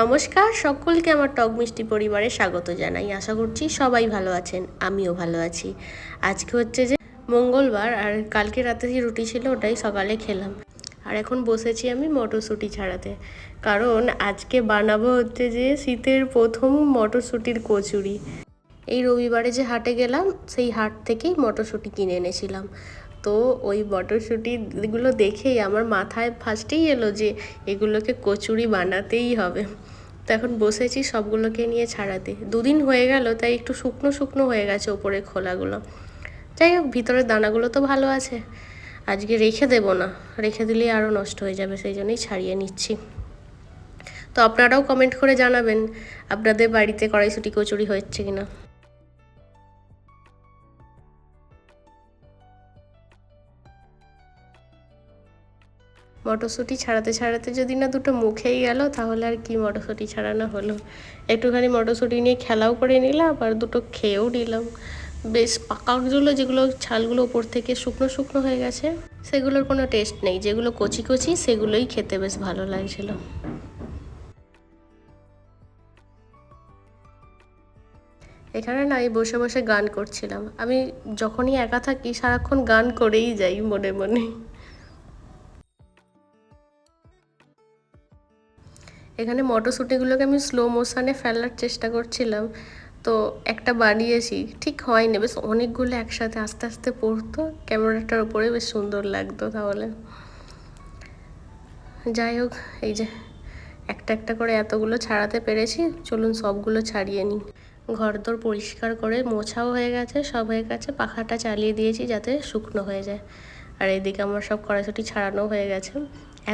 নমস্কার, সকলকে আমার টক মিষ্টি পরিবারে স্বাগত জানাই। আশা করছি সবাই ভালো আছেন, আমিও ভালো আছি। আজকে হচ্ছে যে মঙ্গলবার আর কালকে রাতে যে রুটি ছিল ওটাই সকালে খেলাম। আর এখন বসেছি আমি মটরশুঁটি ছাড়াতে। কারণ আজকে বানাবো হচ্ছে যে শীতের প্রথম মটরশুঁটির কচুরি। এই রবিবারে যে হাটে গেলাম, সেই হাট থেকেই মটরশুঁটি কিনে এনেছিলাম। তো ওই মটরশুঁটিগুলো দেখেই আমার মাথায় ফার্স্টেই এলো যে এগুলোকে কচুরি বানাতেই হবে। তো এখন বসেছি সবগুলোকে নিয়ে ছাড়াতে। দুদিন হয়ে গেল, তাই একটু শুকনো শুকনো হয়ে গেছে ওপরে খোলাগুলো। যাই হোক, ভিতরের দানাগুলো তো ভালো আছে। আজকে রেখে দেবো না, রেখে দিলেই আরও নষ্ট হয়ে যাবে, সেই জন্যই ছাড়িয়ে নিচ্ছি। তো আপনারাও কমেন্ট করে জানাবেন, আপনাদের বাড়িতে কড়াইশুটি কচুরি হচ্ছে কিনা। মটরশুঁটি ছাড়াতে ছাড়াতে যদি না দুটো মুখেই গেল, তাহলে আর কি মটরশুঁটি ছাড়ানো হলো? একটুখানি মটরশুঁটি নিয়ে খেলাও করে নিলাম আর দুটো খেয়েও নিলাম। বেশ পাকাগুলো যেগুলো ছালগুলো ওপর থেকে শুকনো শুকনো হয়ে গেছে, সেগুলোর কোনো টেস্ট নেই। যেগুলো কচি কচি, সেগুলোই খেতে বেশ ভালো লাগছিল। এখানে না এই বসে বসে গান করছিলাম। আমি যখনই একা থাকি, সারাক্ষণ গান করেই যাই মনে মনে। এখানে মটরশুঁটিগুলোকে আমি স্লো মোশনে ফেলার চেষ্টা করছিলাম। তো একটা বানিয়েছি, ঠিক হয়নি, বেশ অনেকগুলো একসাথে আস্তে আস্তে পড়তো। ক্যামেরাটার উপরে বেশ সুন্দর লাগতো তাহলে। যাই হোক, এই যে একটা একটা করে এতগুলো ছাড়াতে পেরেছি। চলুন সবগুলো ছাড়িয়ে নিই। ঘরদোর পরিষ্কার করে মোছাও হয়ে গেছে, সব হয়ে গেছে। পাখাটা চালিয়ে দিয়েছি যাতে শুকনো হয়ে যায়। আর এদিকে আমার সব কড়াইশুটি ছাড়ানো হয়ে গেছে।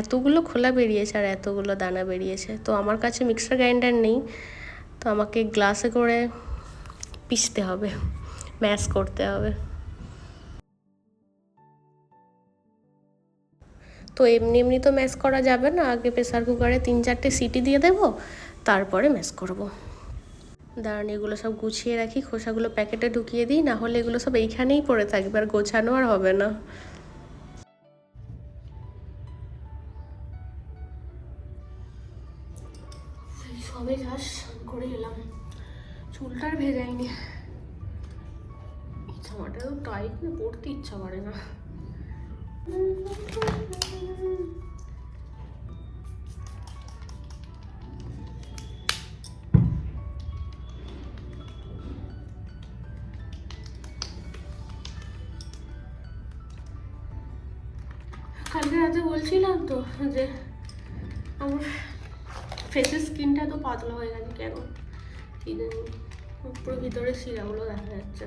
এতগুলো খোলা বেরিয়েছে আর এতগুলো দানা বেরিয়েছে। তো আমার কাছে মিক্সার গ্রাইন্ডার নেই, তো আমাকে গ্লাসে করে পিষতে হবে ম্যাশ করতে হবে। তো এমনি এমনি তো ম্যাশ করা যাবে না, আগে প্রেসার কুকারে তিন চারটে সিটি দিয়ে দেবো, তারপরে ম্যাশ করব। দাঁড়ান, এগুলো সব গুছিয়ে রাখি, খোসাগুলো প্যাকেটে ঢুকিয়ে দিই, না হলে এগুলো সব এইখানেই পড়ে থাকবে, আর গোছানো আর হবে না। সবে ঘাস করে এলাম চুলটার ভেজাইনি। জামাটা তো টাইট না পড়তে ইচ্ছা করে না। কালকে রাতে বলছিলাম তো যে আমার ফেসের স্কিনটা তো পাতলা হয়ে গেছে কেন? কি জানি পুরো ভিতরে শিরাগুলো দেখা যাচ্ছে।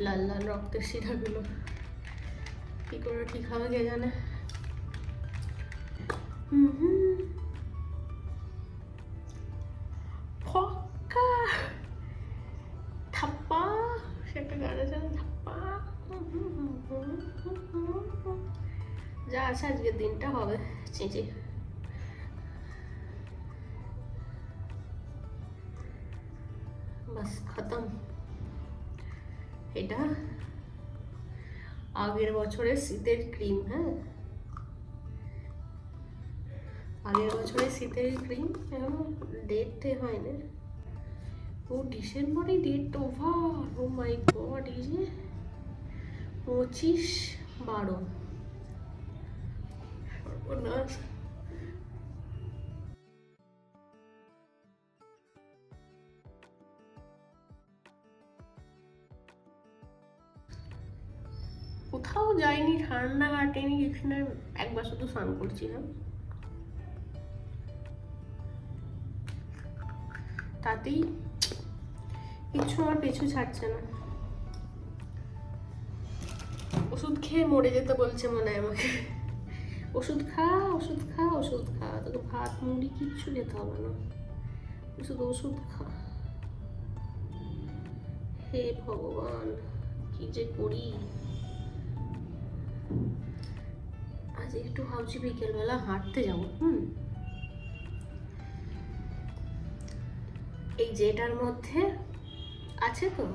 লাল লাল রক্তের শিরাগুলো। কী করে ঠিক হবে কে জানে? হুম হুম ফক্কা। থাপ্পা। সে একটা গান আছে থাপ্পা। যা আছে আজকের দিনটা হবে। চেঁচে এটা আগের বছরের শীতের ক্রিম হ্যাঁ? আগের বছরের শীতের ক্রিম এখন ডেট হয় না ও ডিসেম্বরে date over oh my god এই যে পঁচিশ বারো। সর্বনাশ। কোথাও যাইনি, ঠান্ডা কাটেনি এখানে একবার শুধু স্নান করছি হ্যাঁ তাতেই কিছু আমার পিছু ছাড়ছে না। ওষুধ খেয়ে মরে যেতে বলছে মনে হয় আমাকে। ওষুধ খা ওষুধ খা ওষুধ খা, তোকে ভাত, মুড়ি কিচ্ছু যেতে হবে না। শুধু ওষুধ খা। হে ভগবান, কি যে করি। আজ একটু ভাবছি বিকেলবেলা হাঁটতে যাব, হুম। এই যেটার মধ্যে আছে তো,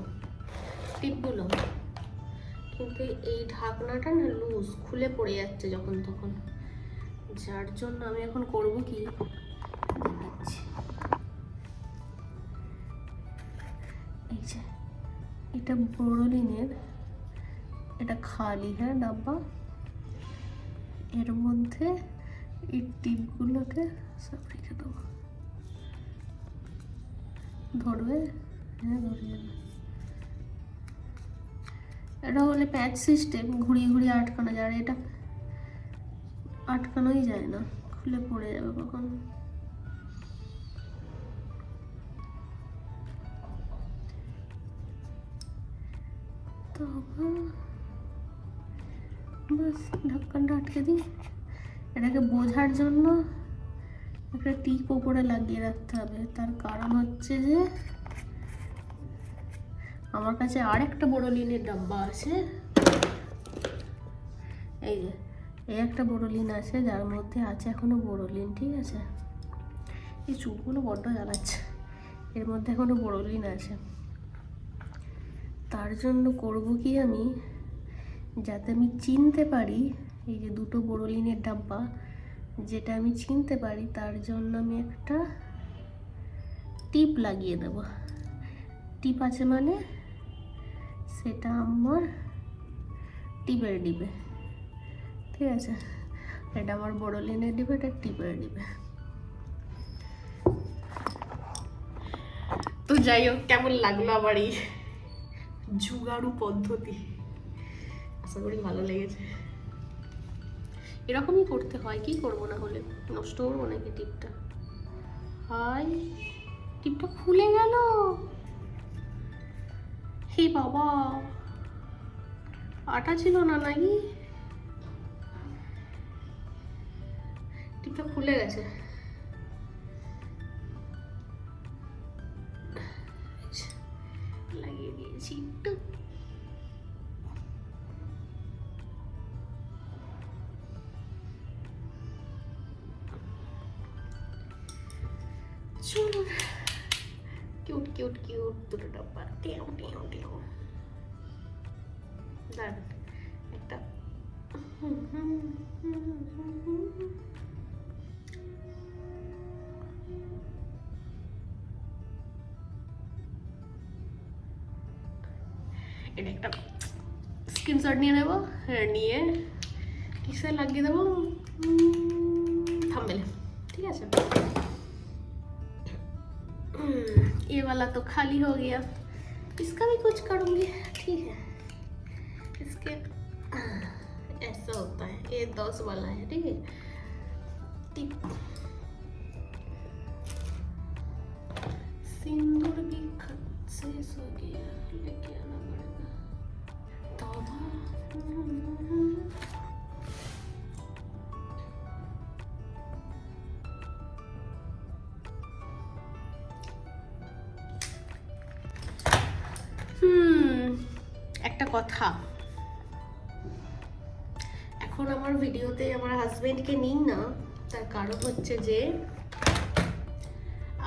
টিপগুলো। কিন্তু এই ঢাকনাটা না লুজ খুলে পড়ে যাচ্ছে যখন তখন। যার জন্য আমি এখন করব কি? এটা বোরোলিনের এটা খালি হ্যাঁ ডাব্বা? এর মধ্যে এই টিপগুলোকে সব রেখে দেবো। ধরবে? হ্যাঁ ধরে এটা হলে প্যাচ সিস্টেম ঘুরিয়ে ঘুরিয়ে আটকানো যায়, আর এটা আটকানোই যায় না, খুলে পড়ে যাবে কখন? তবে বাস ঢাক্কানটা আটকে দিই। এটাকে বোঝার জন্য একটা টিপ ওপরে লাগিয়ে রাখতে হবে। তার কারণ হচ্ছে যে আমার কাছে আর একটা বড় লিনের ডাব্বা আছে। এই যে, এই একটা বড় লিন আছে, যার মধ্যে আছে এখনও বড় লিন ঠিক আছে? এই চুলগুলো বড্ড জ্বালাচ্ছে। এর মধ্যে এখনও বড় লিন আছে। তার জন্য করব কি আমি? যাতে আমি চিনতে পারি এই যে দুটো বড় লিনের ডাব্বা, যেটা আমি চিনতে পারি, তার জন্য আমি একটা টিপ লাগিয়ে দেব। টিপ আছে মানে সেটা আমার টিপের ডিবে। ঠিক আছে? এটা আমার বড় লিনের ডিবে, এটা টিপের ডিবে। তো যাই হোক, কেমন লাগল আমার এই জুগাড়ু পদ্ধতি? আশা করি ভালো লেগেছে। এরকমই করতে হয় কি করব না হলে? নষ্ট করব নাকি টিপটা? হাই টিপটা খুলে গেল। হে বাবা আটা ছিল না নাকি? টিপটা খুলে গেছে। চলুন কিউট কিউট কিউট দুটো ডাব্বা টিউ টিউ টিউ দাঁড়ান একটা এটা একটা স্ক্রিনশট নিয়ে নেব নিয়ে কিসে লাগিয়ে দেবো থামবেলে ঠিক আছে ये वाला तो खाली हो गया। इसका भी कुछ करूँगी। ठीक है। इसके, ऐसा होता है। ये दस वाला है, ठीक है। टिप सिंदूर भी से सो गया, लेके आना पड़ेगा। तौबा কথা। এখন আমার ভিডিওতে আমার হাজবেন্ডকে নিই না। তার কারণ হচ্ছে যে,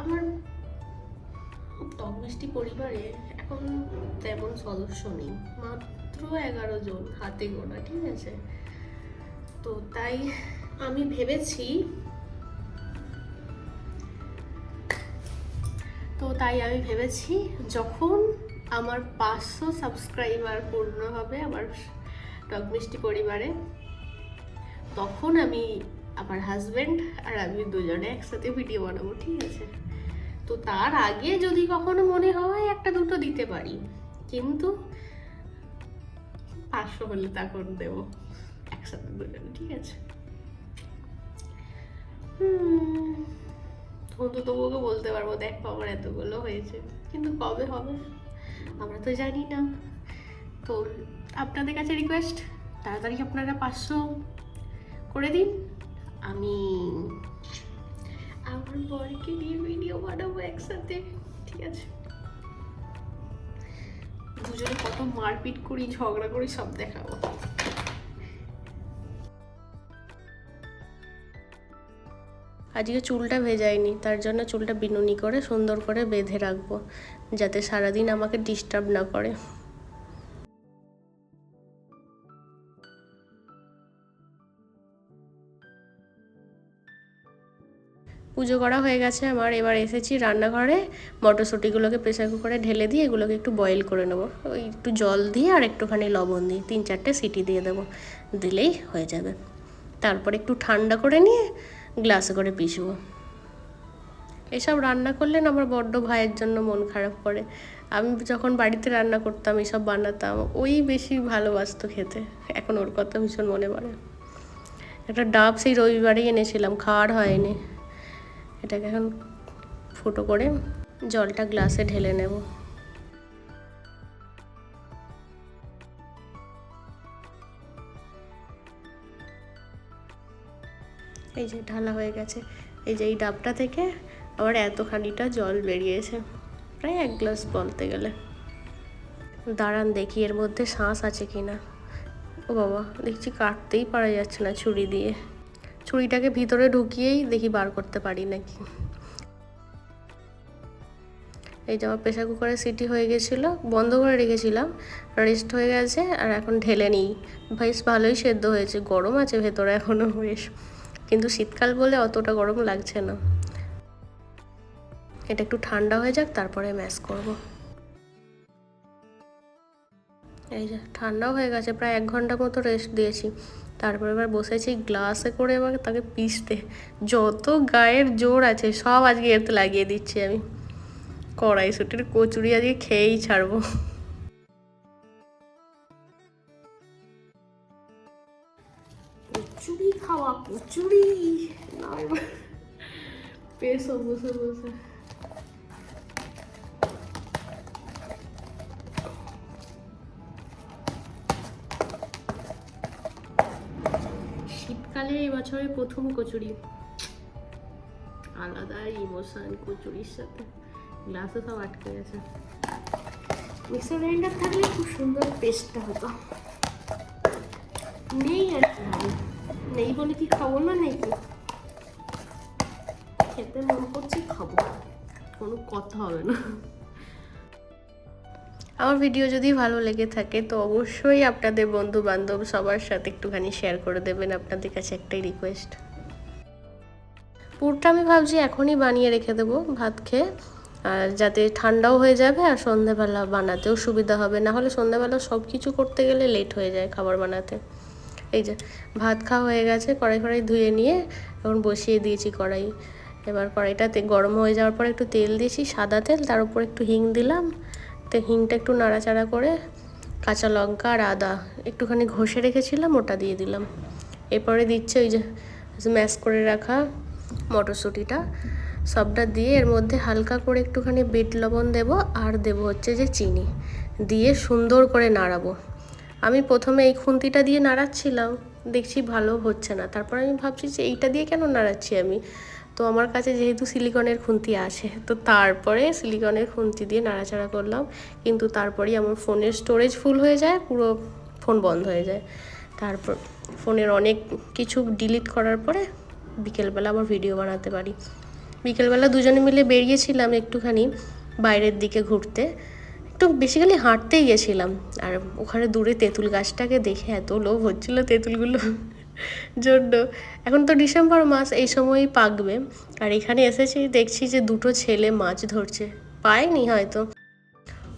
আমার টক মিষ্টি পরিবারে এখন তেমন সদস্য নেই। মাত্র এগারো জন হাতে গোনা, ঠিক আছে? তো তাই আমি ভেবেছি, তো তাই আমি ভেবেছি যখন আমার পাঁচশো সাবস্ক্রাইবার পূর্ণ হবে আমার টক মিষ্টি পরিবারে। তখন আমি আমার হাজব্যান্ড আর আমি দুজনে একসাথে ভিডিও বানাবো, ঠিক আছে? তো তার আগে যদি কখনো মনে হয় একটা দুটো দিতে পারি, কিন্তু পাঁচশো হলে তখন দেবো, একসাথে দুজনে, ঠিক আছে? তখন তো তবুকে বলতে পারব, দেখো আমার এতগুলো হয়েছে, কিন্তু কবে হবে? আমরা তো জানি না। তো আপনাদের কাছে রিকোয়েস্ট তাড়াতাড়ি আপনারা পাঁচশো করে দিন। আমি আমার বরকে নিয়ে ভিডিও বানাবো একসাথে, ঠিক আছে? দুজনে কত মারপিট করি, ঝগড়া করি, সব দেখাবো। আজকে চুলটা ভেজাইনি তার জন্য চুলটা বিনুনি করে সুন্দর করে বেঁধে রাখব, যাতে সারাদিন আমাকে ডিস্টার্ব না করে। পুজো করা হয়ে গেছে আমার, এবার এসেছি রান্নাঘরে, মটরশুঁটিগুলোকে প্রেসার কুকারে ঢেলে দিয়ে এগুলোকে একটু বয়েল করে নেব। ওই একটু জল দিয়ে আর একটুখানি লবণ দিয়ে, তিন চারটে সিটি দিয়ে দেবো, দিলেই হয়ে যাবে। তারপর একটু ঠান্ডা করে নিয়ে গ্লাসে করে পিষবো। এসব রান্না করলে না আমার বড্ড ভাইয়ের জন্য মন খারাপ করে। আমি যখন বাড়িতে রান্না করতাম, এসব বানাতাম, ওই বেশি ভালোবাসতো খেতে। এখন ওর কথা ভীষণ মনে পড়ে। একটা ডাব সেই রবিবারেই এনেছিলাম, খাওয়ার হয়নি। এটাকে এখন ফুটো করে জলটা গ্লাসে ঢেলে নেব। এই যে ঢালা হয়ে গেছে। এই যে এই ডাবটা থেকে আবার এতখানিটা জল বেরিয়েছে, প্রায় এক গ্লাস বলতে গেলে। দাঁড়ান দেখি এর মধ্যে শ্বাস আছে কি না। ও বাবা, দেখছি কাটতেই পারা যাচ্ছে না ছুরি দিয়ে। ছুরিটাকে ভিতরে ঢুকিয়েই দেখি বার করতে পারি নাকি। এই যে আমার প্রেশার কুকারে সিটি হয়ে গেছিল, বন্ধ করে রেখেছিলাম, রেস্ট হয়ে গেছে আর এখন ঢেলে নিই। বেশ ভালোই সেদ্ধ হয়েছে, গরম আছে ভেতরে এখনও বেশ। কিন্তু শীতকাল বলে অতটা গরম লাগছে না। এটা একটু ঠান্ডা হয়ে যাক, তারপরে ম্যাশ করব। এই যে, ঠান্ডাও হয়ে গেছে, প্রায় এক ঘণ্টা মতো রেস্ট দিয়েছি। তারপরে এবার বসেছি গ্লাসে করে এবার তাকে পিসতে যত গায়ের জোর আছে, সব আজকে এতে লাগিয়ে দিচ্ছি আমি। কড়াইশুটির কচুরি আজকে খেয়েই ছাড়বো। খাওয়া কচুরি। না, এবার পেশো বসে বসে শীতকালে এই বছরের প্রথম কচুরি। আলাদা ইমোশন কচুরির সাথে। গ্লাসে সব আটকে গেছে। মিক্সার গ্রাইন্ডার থাকলে খুব সুন্দর পেস্টটা হতো। নেই আর কি। নেই বলে কি খাব না নাকি? খেতে মন করছে, খাব। কোনো কথা হবে না। আমার ভিডিও যদি ভালো লেগে থাকে, তো অবশ্যই আপনাদের বন্ধু বান্ধব সবার সাথে একটুখানি শেয়ার করে দেবেন আপনাদের কাছে একটাই রিকোয়েস্ট পুরটা আমি ভাবছি এখনই বানিয়ে রেখে দেবো ভাত খেয়ে। আর যাতে ঠান্ডাও হয়ে যাবে আর সন্ধেবেলা বানাতেও সুবিধা হবে। না হলে সন্ধেবেলা সব কিছু করতে গেলে লেট হয়ে যায় খাবার বানাতে। এই যে ভাত খাওয়া হয়ে গেছে, কড়াই কড়াই ধুয়ে নিয়ে এখন বসিয়ে দিয়েছি কড়াই। এবার কড়াইটাতে গরম হয়ে যাওয়ার পর একটু তেল দিয়েছি, সাদা তেল, তার উপর একটু হিং দিলাম। তো হিংটা একটু নাড়াচাড়া করে কাঁচা লঙ্কা আর আদা একটুখানি ঘষে রেখেছিলাম, ওটা দিয়ে দিলাম। এরপরে দিচ্ছে ওই যে ম্যাশ করে রাখা মটরশুঁটিটা। সবটা দিয়ে এর মধ্যে হালকা করে একটুখানি বিট লবণ দেব, আর দেব হচ্ছে যে চিনি। দিয়ে সুন্দর করে নাড়াবো। আমি প্রথমে এই খুন্তিটা দিয়ে নাড়াচ্ছিলাম, দেখছি ভালো হচ্ছে না। তারপর আমি ভাবছি যে এইটা দিয়ে কেন নাড়াচ্ছি আমি? তো আমার কাছে যেহেতু সিলিকনের খুন্তি আছে, তো তারপরে সিলিকনের খুন্তি দিয়ে নাড়াচাড়া করলাম, কিন্তু তারপরেই আমার ফোনের স্টোরেজ ফুল হয়ে যায়, পুরো ফোন বন্ধ হয়ে যায়। তারপর ফোনের অনেক কিছু ডিলিট করার পরে বিকেলবেলা আবার ভিডিও বানাতে পারি। বিকেলবেলা দুজনে মিলে বেরিয়েছিলাম একটুখানি বাইরের দিকে ঘুরতে। একটু বেসিক্যালি হাঁটতেই গেছিলাম। আর ওখানে দূরে তেঁতুল গাছটাকে দেখে এত লোভ হচ্ছিল তেঁতুলগুলো জন্য। এখন তো ডিসেম্বর মাস, এই সময়ই পাকবে। আর এখানে এসেছি, দেখছি যে দুটো ছেলে মাছ ধরছে। পায়নি হয়তো।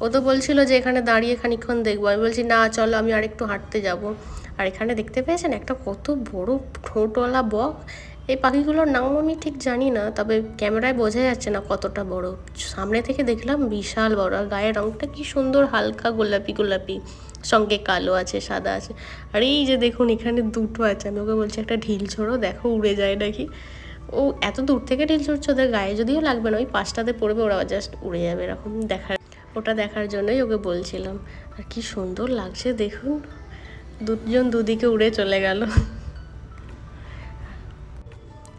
ও তো বলছিল যে এখানে দাঁড়িয়ে খানিক্ষণ দেখব। আমি বলছি, না, চলো, আমি আর একটু হাঁটতে যাব। আর এখানে দেখতে পেয়েছেন একটা কত বড় ঠোঁটওয়ালা বক। এই পাখিগুলোর নাম আমি ঠিক জানি না, তবে ক্যামেরায় বোঝা যাচ্ছে না কতটা বড়। সামনে থেকে দেখলাম বিশাল বড়, আর গায়ের রঙটা কি সুন্দর, হালকা গোলাপি গোলাপি। সঙ্গে কালো আছে, সাদা আছে। আর এই যে দেখুন, এখানে দুটো আছে। আমি ওকে বলছি, একটা ঢিল ছোড়ো, দেখো উড়ে যায় নাকি? ও এত দূর থেকে ঢিল ছুটছে ওদের গায়ে যদিও লাগবে না, ওই পাঁচটাতে পড়বে, ওরা জাস্ট উড়ে যাবে, এরকম দেখার ওটা দেখার জন্যই ওকে বলছিলাম। আর কি সুন্দর লাগছে, দেখুন। দুজন দুদিকে উড়ে চলে গেল।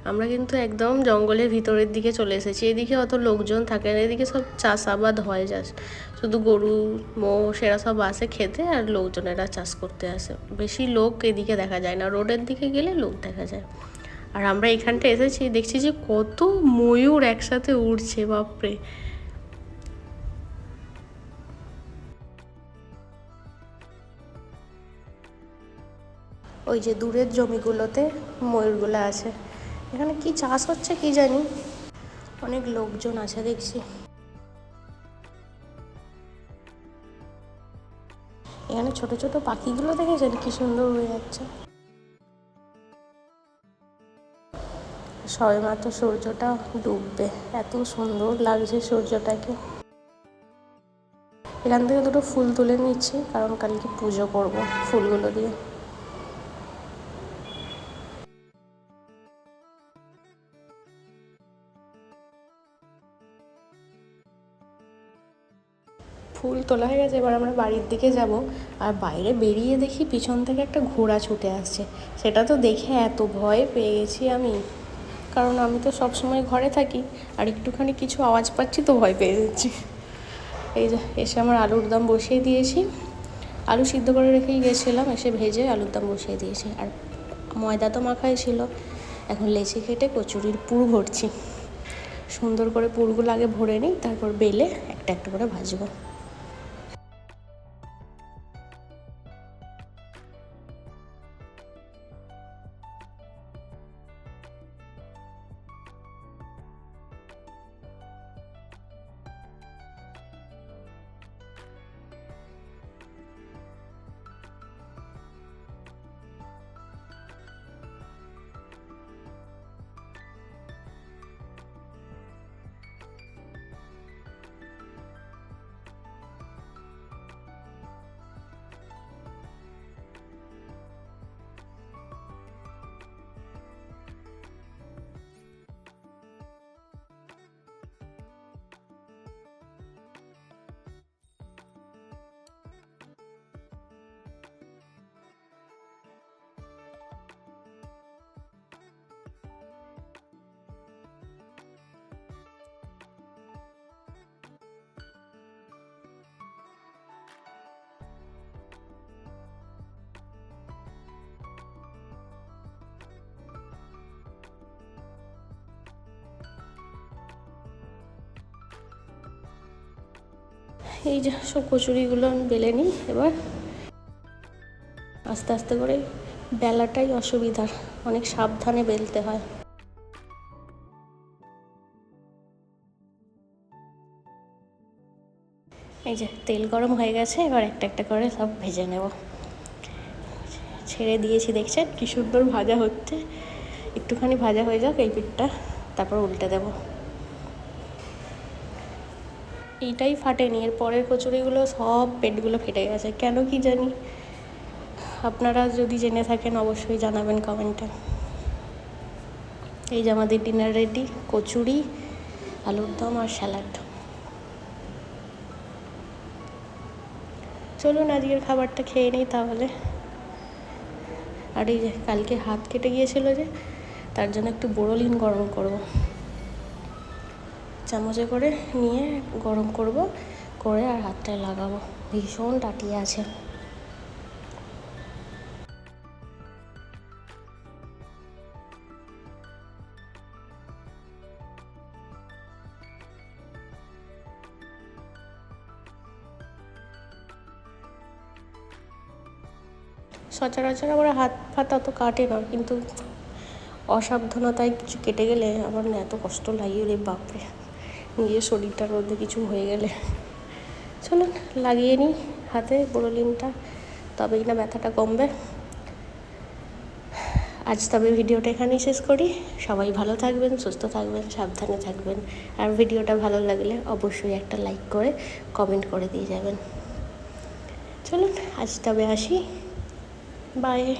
আমরা কিন্তু একদম জঙ্গলের ভিতরের দিকে চলে এসেছি। এদিকে অত লোকজন থাকে না, এদিকে সব চাষাবাদ হয় যাস শুধু গরু মোষ এরা সব আসে খেতে আর লোকজনেরা চাষ করতে আসে। বেশি লোক এদিকে দেখা যায় না, রোডের দিকে গেলে লোক দেখা যায়। আর আমরা এখানটা এসেছি, দেখছি যে কত ময়ূর একসাথে উড়ছে, বাপরে। ওই যে দূরের জমিগুলোতে ময়ূরগুলো আছে। এখানে কি চাষ হচ্ছে কি জানি? অনেক লোকজন আছে দেখছি। এখানে ছোট ছোট পাখিগুলো দেখেছেন? কি সুন্দর হয়ে যাচ্ছে। সবে মাত্র সূর্যটা ডুববে। এত সুন্দর লাগছে সূর্যটাকে। এখান থেকে দুটো ফুল তুলে নিচ্ছি, কারণ কালকে পুজো করব ফুলগুলো দিয়ে। ফুল তোলা হয়ে গেছে, এবার আমরা বাড়ির দিকে যাব। আর বাইরে বেরিয়ে দেখি পিছন থেকে একটা ঘোড়া ছুটে আসছে। সেটা তো দেখে এত ভয় পেয়ে গেছি আমি। কারণ আমি তো সব সময় ঘরে থাকি, আর একটুখানি কিছু আওয়াজ পাচ্ছি তো ভয় পেয়ে যাচ্ছি। এই যে, এসে আমার আলুর দম বসিয়ে দিয়েছি। আলু সিদ্ধ করে রেখেই গেছিলাম, এসে ভেজে আলুর দম বসিয়ে দিয়েছি। আর ময়দা তো মাখাই ছিল। এখন লেচি কেটে কচুরির পুর ভরছি। সুন্দর করে পুরগুলো আগে ভরে নিই, তারপর বেলে একটা একটা করে ভাজবো। এই যে সব কচুরিগুলো আমি বেলে নিই এবার। আস্তে আস্তে করে বেলাটাই অসুবিধার, অনেক সাবধানে বেলতে হয়। এই যে তেল গরম হয়ে গেছে, এবার একটা একটা করে সব ভেজে নেব। ছেড়ে দিয়েছি, দেখছেন? কি সুন্দর ভাজা হচ্ছে। একটুখানি ভাজা হয়ে যাক এই পিঠটা, তারপর উল্টে দেবো। এইটাই ফাটেনি। এর পরের কচুরিগুলো সব পেটগুলো ফেটে গেছে। কেন কি জানি? আপনারা যদি জেনে থাকেন অবশ্যই জানাবেন কমেন্টে। এই যে আমাদের ডিনার রেডি কচুরি, আলুর দম আর স্যালাড চলুন আজকের খাবারটা খেয়ে নিই তাহলে। আর এই যে কালকে হাত কেটে গিয়েছিল যে, তার জন্য একটু বোরোলিন গরম করব। চামচে করে নিয়ে গরম করব, করে আর হাতটায় লাগাবো। ভীষণ টাটিয়ে আছে। সচরাচর আমার হাত ফাত অত কাটে না, কিন্তু অসাবধানতায় কিছু কেটে গেলে আমার না এত কষ্ট লাগে রে বাপরে। নিজের শরীরটার মধ্যে কিছু হয়ে গেলে। চলুন, লাগিয়ে নিই হাতে বোরোলিনটা, তবেই না ব্যথাটা কমবে। আজ তবে ভিডিওটা এখানেই শেষ করি। সবাই ভালো থাকবেন, সুস্থ থাকবেন, সাবধানে থাকবেন। আর ভিডিওটা ভালো লাগলে অবশ্যই একটা লাইক করে, কমেন্ট করে দিয়ে যাবেন। চলুন, আজ তবে আসি। বাই।